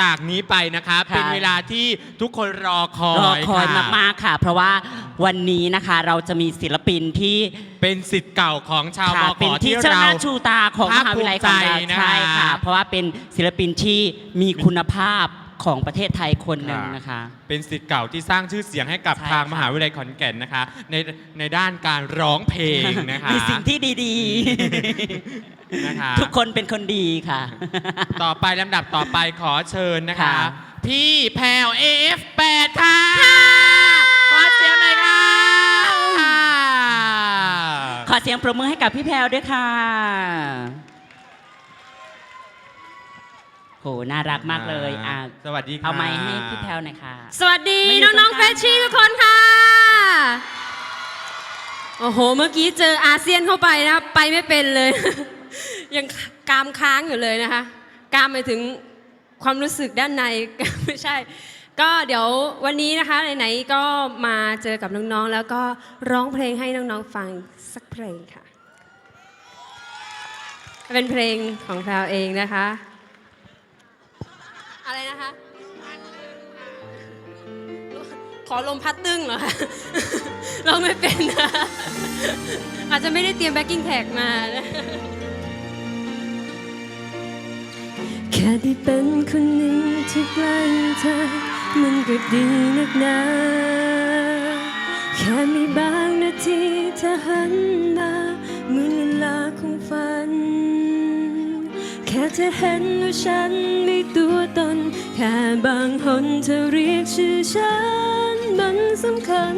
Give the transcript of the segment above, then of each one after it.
จากนี้ไปนะคะค่ะ เป็นเวลาที่ทุกคนรอคอยรอคอยะมากๆค่ะ เพราะว่าวันนี้นะคะเราจะมีศิลปินที่เป็นสิทธิ์เก่าของชาวมค่ะขเป็นอที่ที่เจ้าหเรา น้าชูตาของมหาวิทยาลัยของเราภาคภูมิใจนะคะ ใช่ค่ะ เพราะว่าเป็นศิลปินที่มีคุณภาพของประเทศไทยคนหนึ่งนะคะ เป็นสิทธิ์เก่าที่สร้างชื่อเสียงให้กับใช่ทางค่ะ มหาวิทยาลัยขอนแก่นนะคะ ในในด้านการร้องเพลงนะคะ มีสิ่งที่ดี นะคะๆทุกคนเป็นคนดีค่ะ ต่อไปลำดับต่อไปขอเชิญนะคะ ค่ะ พี่แพรว AF8 ค่ะ ขอเสียงหน่อยค่ะ ขอเสียงปรบมือให้กับพี่แพรวด้วยค่ะโหน่ารักมากเลยอะสวัสดีค่ะ เอาไม้ให้พี่แพรวหน่อยค่ะ สวัสดีมาอยู่น้องตรงๆกเฟลาง ชชี่ทุกคนค่ะ โอ้โห เมื่อกี้เจออาเซียนเข้าไปนะครับ ไปไม่เป็นเลย ยังกามค้างอยู่เลยนะคะ กามไปถึงความรู้สึกด้านใน ไม่ใช่ ก็เดี๋ยววันนี้นะคะไหนๆก็มาเจอกับน้องๆ แล้วก็ร้องเพลงให้น้องๆฟังสักเพลงค่ะ เป็นเพลงของแพรวเองนะคะ อะไรนะคะ ขอลมพัดตึ้งเหรอคะเราไม่เป็นนะอาจจะไม่ได้เตรียมแบ็กกิ้งแท็กมานะ แค่ได้เป็นคนหนึ่งที่ใกล้เธอ มันก็ดีนักหนาแค่มีบางนาทีเธอหันมาเหมือนเวลาของฝัน แค่เธอเห็นว่าฉันมีตัวตน แค่บางหนเธอเรียกชื่อฉัน มันสำคัญ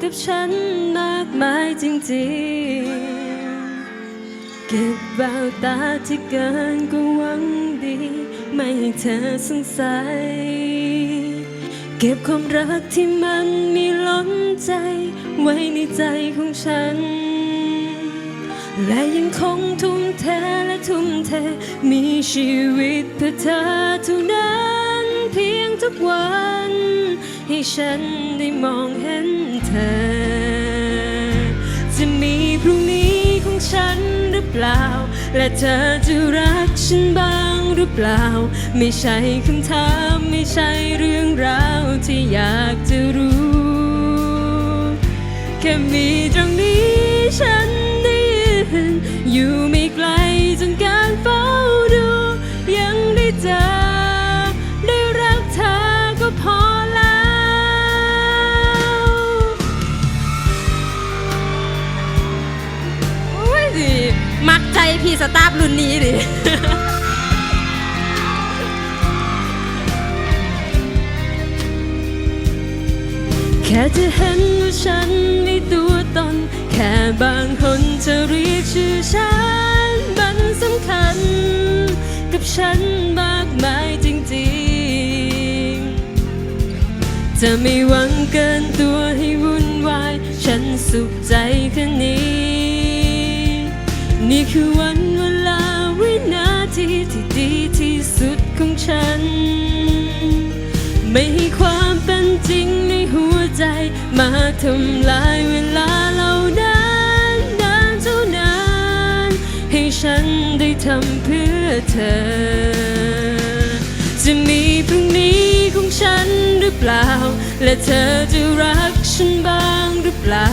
กับฉันมากมายจริงๆ แววตาที่เกินก็หวังดี ไม่ให้เธอสงสัย เก็บความรักที่มันมีล้นใจ ไว้ในใจของฉัน และยังคงทุ่มเทและทุ่มเท มีชีวิตเพื่อเธอเท่านั้นเพียงทุกวัน ให้ฉันได้มองเห็นเธอ ฉันหรือเปล่า และเธอจะรักฉันบ้างหรือเปล่า ไม่ใช่คำถามไม่ใช่เรื่องราวที่อยากจะรู้ แค่มีตรงนี้ฉันได้ยืนอยู่ไม่ไกลจนการเฝ้าดู ยังได้เจอได้รักเธอก็พอ พี่สตาฟรุ่นนี้ดิแค่จะเห็นว่าฉันมีตัวตน แค่บางคนจะเรียกชื่อฉัน มันสำคัญ กับฉันมากมายจริงๆ จะไม่หวังเกินตัว ล่า และเธอจะรักฉันบ้างหรือเปล่า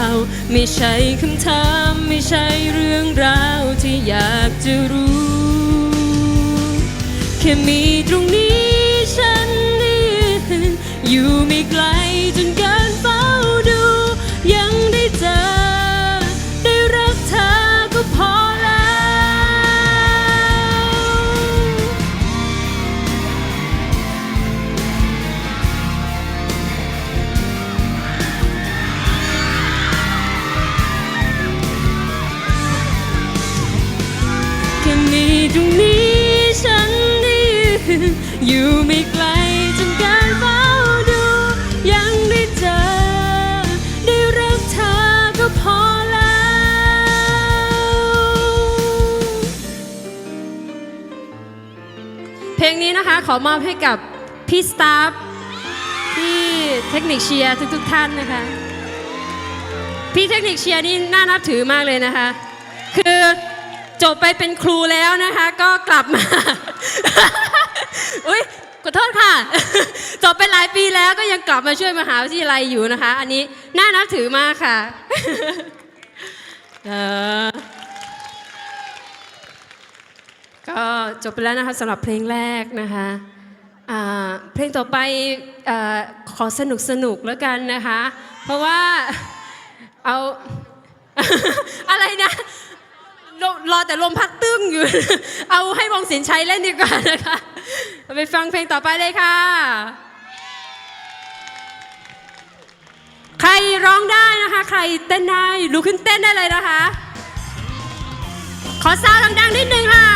ไม่ใช่คำถามไม่ใช่เรื่องราวที่อยากจะรู้ แค่มีตรงนี้ฉันได้ยืนอยู่ไม่ไกลจนกา ตรงนี้ฉันได้ยืนอยู่ไม่ไกลจนการเฝ้าดู ยังได้เจอ ได้รักเธอก็พอแล้ว เพลงนี้นะคะขอมอบให้กับพี่สตาฟพี่เทคนิคเชียร์ทุกๆท่านนะคะ พี่เทคนิคเชียร์นี่น่านับถือมากเลยนะคะ คือ บไปเป็นครูแล้วนะคะ ก็กลับมา อุ้ยขอโทษค่ะ จบไปหลายปีแล้วก็ยังกลับมาช่วยมหาวิทยาลัยอยู่นะคะ อันนี้น่านับถือมากค่ะเออก็จบไปแล้วนะคะสำหรับเพลงแรกนะคะเพลงต่อไปอขอสนุกสนุกแล้วกันนะคะ เพราะว่าเอาอะไรนะ รอรอแต่ลมพัดตึ้งอยู่ เอาให้วงสินชัยเล่นดีกว่านะคะ ไปฟังเพลงต่อไปเลยค่ะ ใครร้องได้นะคะ ใครเต้นได้ลุกขึ้นเต้นได้เลยนะคะ ขอซาวด์ดังๆนิดนึงค่ะ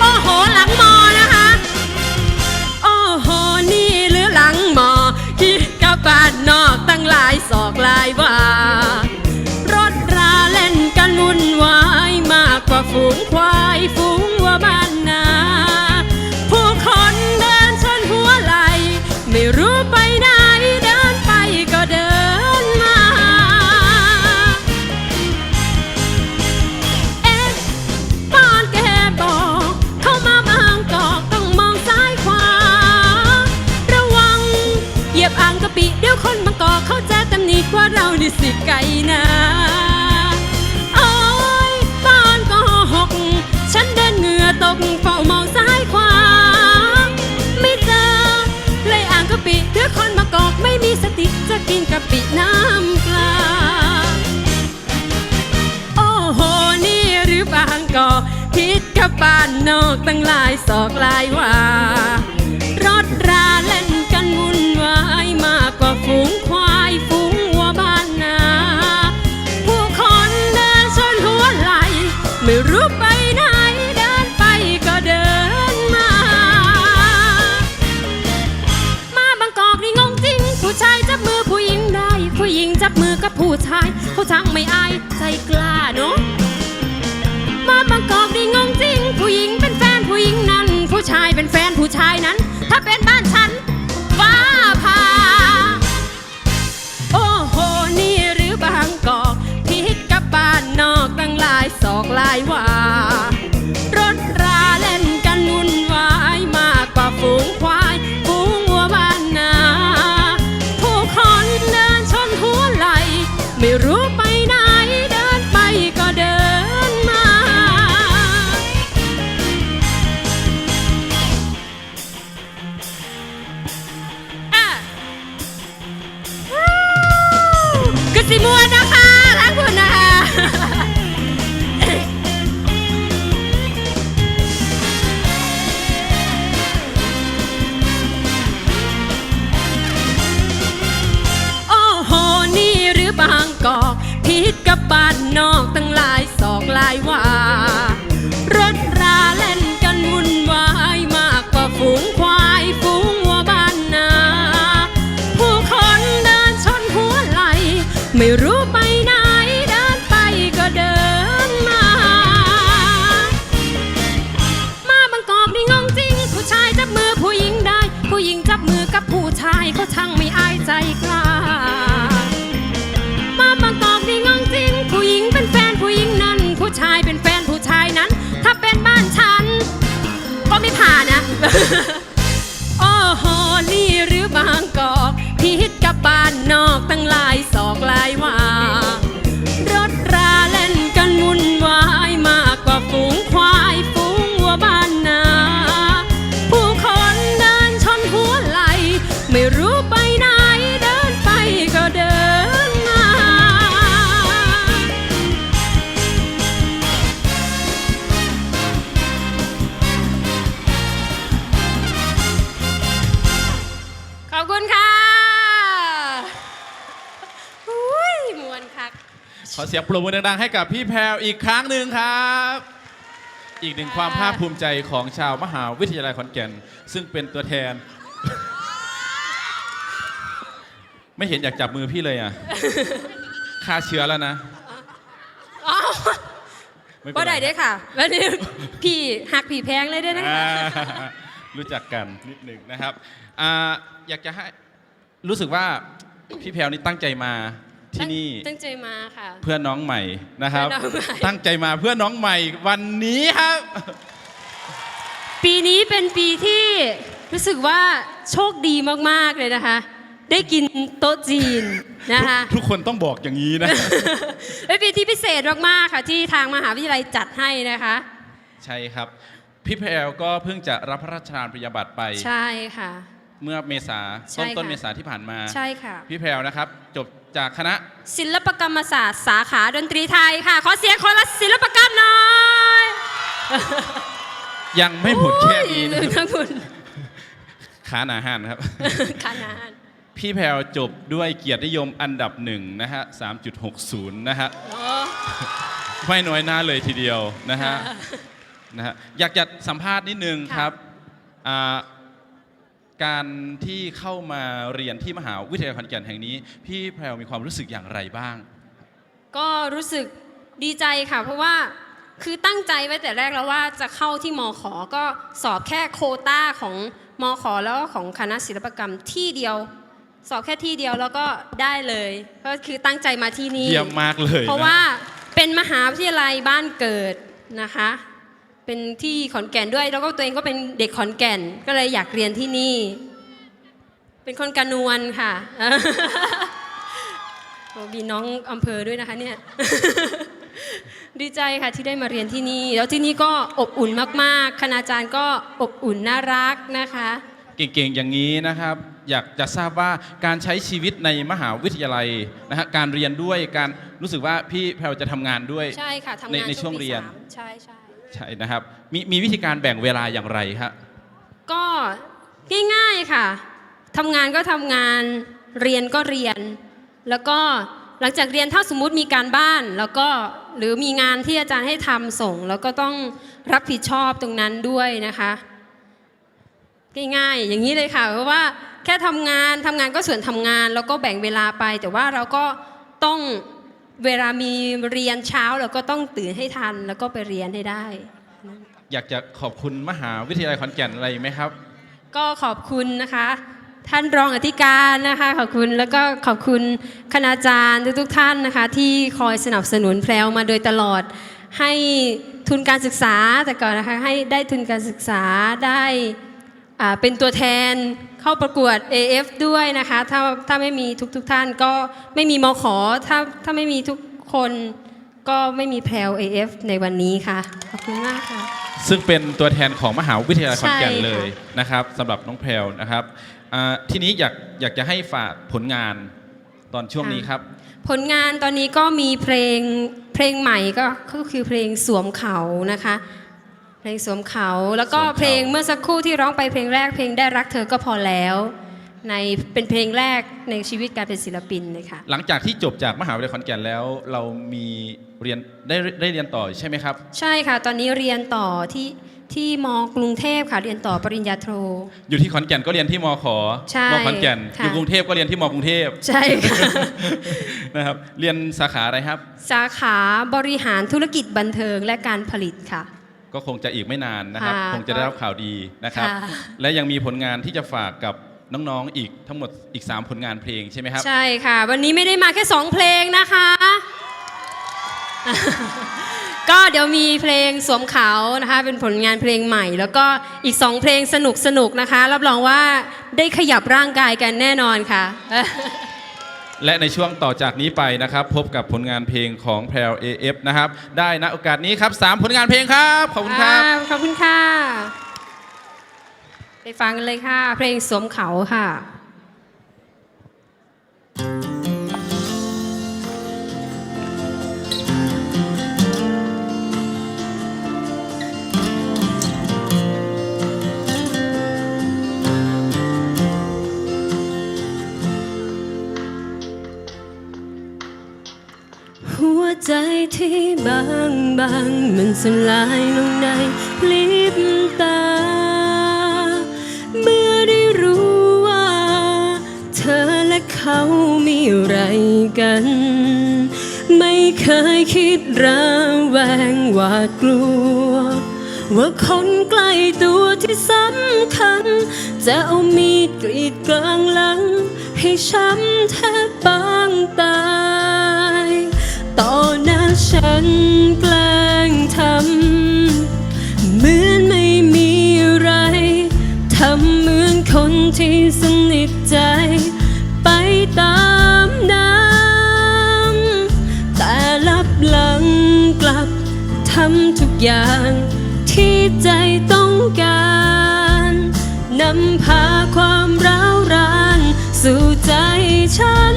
โอ้โหหลังมอายศอกลายว่ารถราเล่นกันวุ่นวายมากกว่าฝูงควายฝูง ปิเดี๋ยวคนมากอกไม่มีสติจะกินกะปิน้ำปลา โอ้โห นี่หรือบางกอกพิษกับบ้านนอกตั้งหลายศอกหลายว่า หญิงจับมือกับผู้ชาย เขาช่างไม่อายใจกล้าเนาะมาบางกอกนี่งงจริง ผู้หญิงเป็นแฟนผู้หญิงนั้น ผู้ชายเป็นแฟนผู้ชายนั้น ถ้าเป็นบ้านฉันฟ้าผ่าโอ้โหนี่หรือบางกอกพิษกับบ้านนอกตั้งหลายศอกหลายว่า อเสียงปรบมือดังๆ ให้กับพี่แพรวอีกครั้งหนึ่งครับ อีกหนึ่งความภาคภูมิใจของชาวมหาวิทยาลัยขอนแก่น ซึ่งเป็นตัวแทน ไม่เห็นอยากจับมือพี่เลยอะฆ่าเชื้อแล้วนะอ๋อไม่เป็บ่นรได้เด้อค่ะแล้วนี่พี่หักผีแพงเลยเด้อนะอ่าคะรู้จักกันนิดหนึ่งนะครับอ่าอยากจะให้รู้สึกว่าพี่แพรวนี่ตั้งใจมา ที่นี่ ตั้งใจมาค่ะ เพื่อนน้องใหม่นะครับ เพื่อนน้องใหม่ ตั้งใจมาเพื่อนน้องใหม่วันนี้ครับ ปีนี้เป็นปีที่รู้สึกว่าโชคดีมากๆเลยนะคะ ได้กินโต๊ะจีนนะคะ ทุกคนต้องบอกอย่างนี้นะ เป็นปีที่พิเศษมากๆค่ะ ที่ทางมหาวิทยาลัยจัดให้นะคะ ใช่ครับ พี่แพรวก็เพิ่งจะรับพระราชทานปริญญาบัตรไป ใช่ค่ะ เมื่อเมษาใช่ต้นต้นค่ะ เมษาที่ผ่านมา ใช่ค่ะ พี่แพรวนะครับ จบ จากคณะศิลปกรรมศาสตร์สาขาดนตรีไทยค่ะ ขอเสียงคนละศิลปกรรมหน่อยยังไม่หมดแค่นี้โอ้นะยครับนะคุณขาหนาหันครับขนาดพี่แพรวจบด้วยเกียรตินิยมอันดับหนึ่งนะฮะ 3.60 นะฮะ โอ้ ไม่น้อยหน้าเลยทีเดียวนะฮะ นะฮะ อยากจะสัมภาษณ์นิดนึงครับอ่า การที่เข้ามาเรียนที่มหาวิทยาลัยขอนแก่นแห่งนี้ พี่แพรวมีความรู้สึกอย่างไรบ้าง ก็รู้สึกดีใจค่ะ เพราะว่าคือตั้งใจไว้แต่แรกแล้วว่าจะเข้าที่มขก็สอบแค่โควต้าของมขแล้วก็ของคณะศิลปกรรมที่เดียว สอบแค่ที่เดียวแล้วก็ได้เลยก็คือตั้งใจมาที่นี่เยี่ยมมากเลยเพราะนว่าเป็นมหาวิทยาลัยบ้านเกิดนะคะ เป็นที่ขอนแก่นด้วย แล้วก็ตัวเองก็เป็นเด็กขอนแก่น ก็เลยอยากเรียนที่นี่ เป็นคนกระนวลค่ะโอ้มีน้องอำเภอด้วยนะคะเนี่ยดีใจค่ะที่ได้มาเรียนที่นี่ แล้วที่นี่ก็อบอุ่นมากๆ คณาจารย์ก็อบอุ่นน่ารักนะคะ เก่งๆอย่างนี้นะครับ อยากจะทราบว่าการใช้ชีวิตในมหาวิทยาลัยนะฮะการเรียนด้วยการรู้สึกว่าพี่แพรวจะทำงานด้วยใช่ค่ะทำในงานในช่วงปีเรียนสามใช่ใช่ ใช่นะครับ มีมีวิธีการแบ่งเวลาอย่างไรฮะก็ง่ายๆค่ะทำงานก็ทำงานเรียนก็เรียน แล้วก็หลังจากเรียนถ้าสมมุติมีการบ้าน แล้วก็หรือมีงานที่อาจารย์ให้ทำส่ง แล้วก็ต้องรับผิดชอบตรงนั้นด้วยนะคะง่ายๆอย่างนี้เลยค่ะเพราะว่าแค่ทำงานทำงานก็ส่วนทำงาน แล้วก็แบ่งเวลาไป แต่ว่าเราก็ต้อง เวลามีเรียนเช้าเราก็ต้องตื่นให้ทันแล้วก็ไปเรียนให้ได้ อยากจะขอบคุณมหาวิทยาลัยขอนแก่นอะไรไหมครับ ก็ขอบคุณนะคะ ท่านรองอธิการนะคะขอบคุณแล้วก็ขอบคุณคณาจารย์ทุกๆท่านนะคะ ที่คอยสนับสนุนแพรวมาโดยตลอดให้ทุนการศึกษาแต่ก่อนนะคะให้ได้ทุนการศึกษาได้อ่า เป็นตัวแทนเข้าประกวด AF ด้วยนะคะ ถ้าถ้าไม่มีทุกๆท่านก็ไม่มีมขอถ้าถ้าไม่มีทุกคนก็ไม่มีแพรว AF ในวันนี้ค่ะ ขอบคุณมากค่ะ ซึ่งเป็นตัวแทนของมหาวิทยาลัยขอนแก่นใช่ค่ะเลยนะครับสำหรับน้องแพรวนะครับอ่าทีนี้อยากอยากจะให้ฝากผลงานตอนช่วงนี้ครับ ผลงานตอนนี้ก็มีเพลงเพลงใหม่ก็ก็คือเพลงสวมเขานะคะ เพลงสวมเขาแล้วก็สวมเขา เพลงเมื่อสักครู่ที่ร้องไปเพลงแรกเพลงได้รักเธอก็พอแล้ว ในเป็นเพลงแรกในชีวิตการเป็นศิลปินเลยค่ะ หลังจากที่จบจากมหาวิทยาลัยขอนแก่นแล้ว เรามีเรียนได้ได้เรียนต่อใช่ไหมครับ ใช่ค่ะ ตอนนี้เรียนต่อที่ที่มกรุงเทพค่ะเรียนต่อปริญญาโท อยู่ที่ขอนแก่นก็เรียนที่มขอใช่มขอนแก่น ค่ะ อยู่กรุงเทพก็เรียนที่มกรุงเทพ ใช่ค่ะ นะครับ เรียนสาขาอะไรครับ สาขาบริหารธุรกิจบันเทิงและการผลิตค่ะ ก็คงจะอีกไม่นานนะครับ ค่ะคงจะได้รับข่าวดีนะครับ ค่ะ และยังมีผลงานที่จะฝากกับน้องๆอีกทั้งหมดอีก 3 ผลงานเพลงใช่ไหมครับ ใช่ค่ะ วันนี้ไม่ได้มาแค่สองเพลงนะคะ ก็เดี๋ยวมีเพลงสวมเขานะคะ เป็นผลงานเพลงใหม่ แล้วก็อีกสองเพลงสนุกสนุกๆนะคะ รับรองว่าได้ขยับร่างกายกันแน่นอนค่ะ และในช่วงต่อจากนี้ไปนะครับ พบกับผลงานเพลงของแพรว AF นะครับ ได้ณโอกาสนี้ครับ3ผลงานเพลงครับ ขอบคุณครับขอบคุณค่ะ ไปฟังกันเลยค่ะ เพลงสวมเขาค่ะ ใจที่บางบางมันสลายลงในพลิบตา เมื่อได้รู้ว่า เธอและเขามีอะไรกัน ไม่เคยคิดระแวงหวาดกลัว ว่าคนใกล้ตัวที่สำคัญ จะเอามีดกรีดกลางหลัง ให้ช้ำแทบปางตา ฉันแกล้งทำเหมือนไม่มีอะไรทำเหมือนคนที่สนิทใจ ไปตามน้ำแต่ลับหลังกลับทำทุกอย่างที่ใจต้องการนำพาความร้าวรานสู่ใจฉัน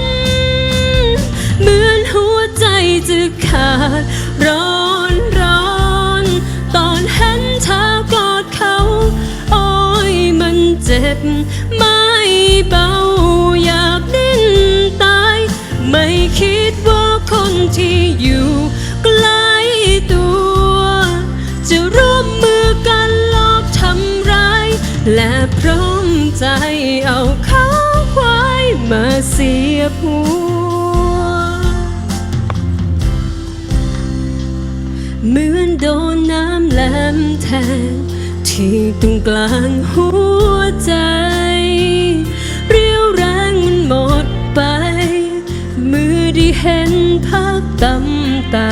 ยบหัว เหมือนโดนน้ำแหลมแทงที่ตรงกลางหัวใจ เรียวแรงมันหมดไป มือที่เห็นภาพตำตา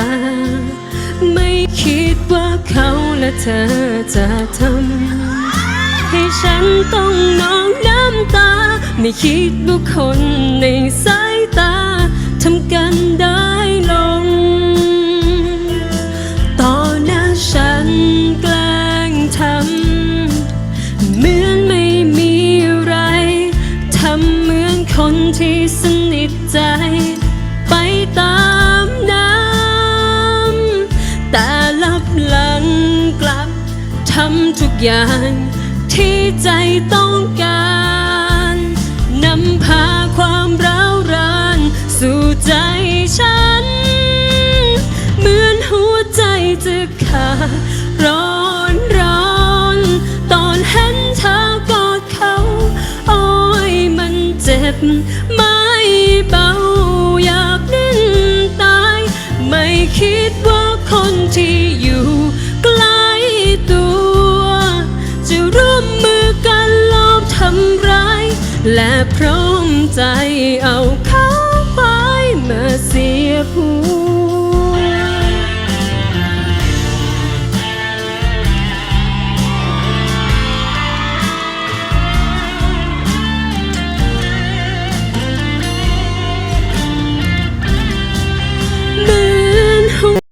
ไม่คิดว่าเขาและเธอจะทำ ฉันต้องนองน้ำตา ไม่คิดว่าคนในสายตาทำกันได้ลง ต่อหน้าฉันแกล้งทำเหมือนไม่มีอะไรทำเหมือนคนที่สนิทใจ ไปตามน้ำแต่ลับหลังกลับทำทุกอย่าง ที่ใจต้องการนำพาความร้าวรานสู่ใจฉัน เหมือนหัวใจจะขาดร้อนร้อน ตอนเห็นเธอกอดเขา โอ้ยมันเจ็บ พร้อมใจเอา